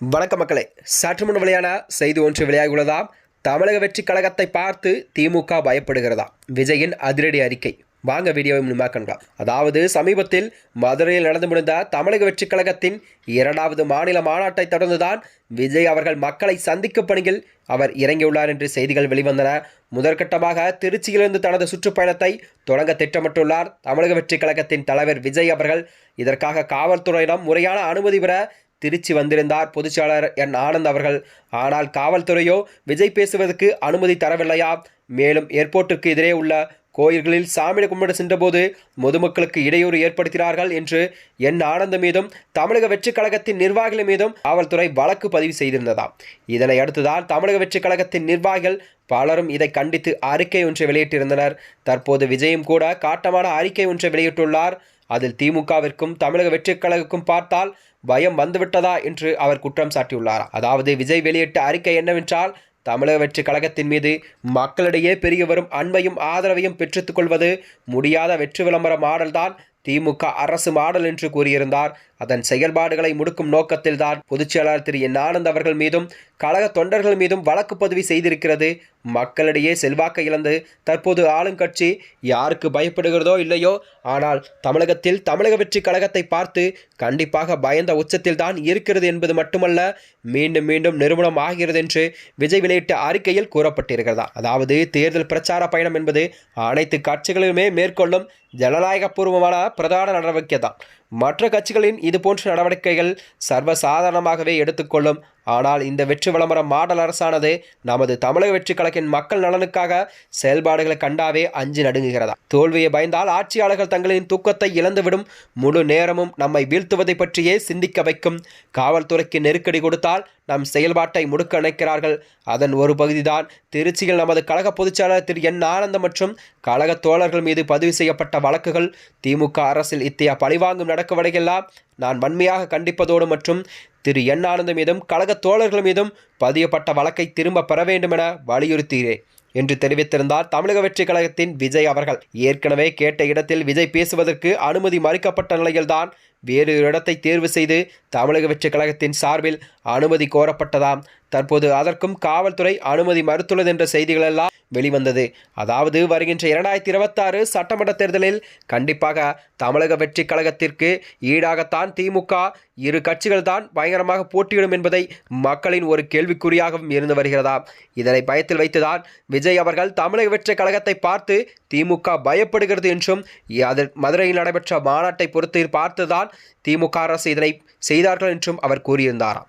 வணக்க மக்களே. சற்று முன் வெளியான செய்தி ஒன்று வெளியாகியுள்ளதாம் தமிழக வெற்றி கழகத்தை பார்த்து திமுக பயப்படுகிறதா? விஜயின் அதிரடி அறிக்கை. வாங்க வீடியோவை முன்பாக்கலாம் அதாவது சமீபத்தில் மதுரையில் நடந்து முடிந்த தமிழக வெற்றி கழகத்தின் இரண்டாவது மாநில மாநாட்டை தொடர்ந்துதான் விஜய் அவர்கள் மக்களை சந்திக்கும் பணியில் அவர் இறங்கியுள்ளார் என்று செய்திகள் வெளிவந்தன. முதற்கட்டமாக திருச்சியிலிருந்து தனது சுற்றுப்பயணத்தை தொடங்க திட்டமிட்டுள்ளார் தமிழக வெற்றி கழகத்தின் தலைவர் விஜய் அவர்கள். இதற்காக காவல்துறையிடம் முறையான அனுமதி பெற திருச்சி வந்திருந்தார் பொதுச்செயலாளர் என் ஆனந்த் அவர்கள். ஆனால் காவல்துறையோ விஜய் பேசுவதற்கு அனுமதி தரவில்லையா? மேலும் ஏர்போர்ட்டுக்கு எதிரே உள்ள கோயில்களில் சாமி கும்பிட சென்றபோது பொதுமக்களுக்கு இடையூறு ஏற்படுத்தினார்கள் என்று என் ஆனந்த் மீதும் தமிழக வெற்றி கழகத்தின் நிர்வாகிகள் மீதும் காவல்துறை வழக்கு பதிவு செய்திருந்ததாம். இதனை அடுத்துதான் தமிழக வெற்றி கழகத்தின் நிர்வாகிகள் பலரும் இதை கண்டித்து அறிக்கை ஒன்றை வெளியிட்டிருந்தனர். தற்போது விஜயும் கூட காட்டமான அறிக்கை ஒன்றை வெளியிட்டுள்ளார். அதில் திமுகவிற்கும் தமிழக வெற்றி கழகக்கும் பார்த்தால் பயம் வந்துவிட்டதா என்று அவர் குற்றம் சாட்டியுள்ளார்? அதாவது விஜய் வெளியிட்ட அறிக்கை என்னவென்றால் தமிழக வெற்றி கழகத்தின் மீது மக்களிடையே பெருகி வரும் அன்பையும் ஆதரவையும் பெற்றுக்கொள்வது கொள்வது முடியாத வெற்றி விளம்பர மாடல்தான் திமுக அரசு மாடல் என்று கூறியிருந்தார். அதன் செயல்பாடுகளை முடுக்கும் நோக்கத்தில்தான் பொதுச் செயலாளர் திரு. என். ஆனந்த் அவர்கள் மீதும் கழக தொண்டர்கள் மீதும் வழக்கு பதிவு செய்திருக்கிறது. மக்களிடையே செல்வாக்கை இழந்து தற்போது ஆளுங்கட்சி யாருக்கு பயப்படுகிறதோ இல்லையோ ஆனால் தமிழகத்தில் தமிழக வெற்றி கழகத்தை பார்த்து கண்டிப்பாக பயந்த உச்சத்தில் தான் இருக்கிறது என்பது மட்டுமல்ல மீண்டும் மீண்டும் நிறுவனம் ஆகிறது என்று விஜய் வெளியிட்ட அறிக்கையில் கூறப்பட்டிருக்கிறதா? அதாவது தேர்தல் பிரச்சார பயணம் என்பது அனைத்து கட்சிகளுமே மேற்கொள்ளும் ஜனநாயகபூர்வமான பிரதான நடவடிக்கை தான் மற்ற கட்சிகளின் இதுபோன்ற நடவடிக்கைகள் சர்வசாதாரணமாகவே எடுத்துக்கொள்ளும். ஆனால் இந்த வெற்றி விளம்பரம் மாடல் அரசானது நமது தமிழக வெற்றி கழகின் மக்கள் நலனுக்காக செயல்பாடுகளை கண்டாவே அஞ்சு நடுங்குகிறதா? தோல்வியை பயந்தால் ஆட்சியாளர்கள் தங்களின் தூக்கத்தை இழந்துவிடும். முழு நேரமும் நம்மை வீழ்த்துவதை பற்றியே சிந்திக்க வைக்கும். காவல்துறைக்கு நெருக்கடி கொடுத்தால் நம் செயல்பாட்டை முடுக்கணைக்கிறார்கள் அதன் ஒரு பகுதிதான் திருச்சியில் நமது கழக பொதுச்செயலாளர் திரு என் ஆனந்தம் மற்றும் கழக தோழர்கள் மீது பதிவு செய்யப்பட்ட வழக்குகள். திமுக அரசில் இத்தகைய பழிவாங்கும் நடக்கவடையெல்லாம் நான் வன்மையாக கண்டிப்பதோடு மற்றும் திரு என் ஆனந்தம் மீதும் கழக தோழர்கள் மீதும் பதியப்பட்ட வழக்கை திரும்ப பெற வேண்டும் என வலியுறுத்துகிறேன். என்று தெரிவித்திருந்தார் தமிழக வெற்றி கழகத்தின் விஜய் அவர்கள். ஏற்கனவே கேட்ட இடத்தில் விஜய் பேசுவதற்கு அனுமதி மறுக்கப்பட்ட நிலையில்தான் வேறு ஒரு இடத்தை தேர்வு செய்து தமிழக வெற்றி கழகத்தின் சார்பில் அனுமதி கோரப்பட்டதாம். தற்போது அதற்கும் காவல்துறை அனுமதி மறுத்துள்ளது என்ற செய்திகளெல்லாம் வெளிவந்தது. அதாவது வருகின்ற இரண்டாயிரத்தி இருபத்தாறு சட்டமன்ற தேர்தலில் கண்டிப்பாக தமிழக வெற்றி கழகத்திற்கு ஈடாகத்தான் திமுக இரு கட்சிகள் தான் பயங்கரமாக போட்டியிடும் என்பதை மக்களின் ஒரு கேள்விக்குறியாகவும் இருந்து வருகிறதா? இதனை பயத்தில் வைத்துதான் விஜய் அவர்கள் தமிழக வெற்றி கழகத்தை பார்த்து திமுக பயப்படுகிறது என்றும் அது மதுரையில் நடைபெற்ற மாநாட்டை பொறுத்து பார்த்துதான் திமுக அரசு இதனை செய்தார்கள் என்றும் அவர் கூறியிருந்தாராம்.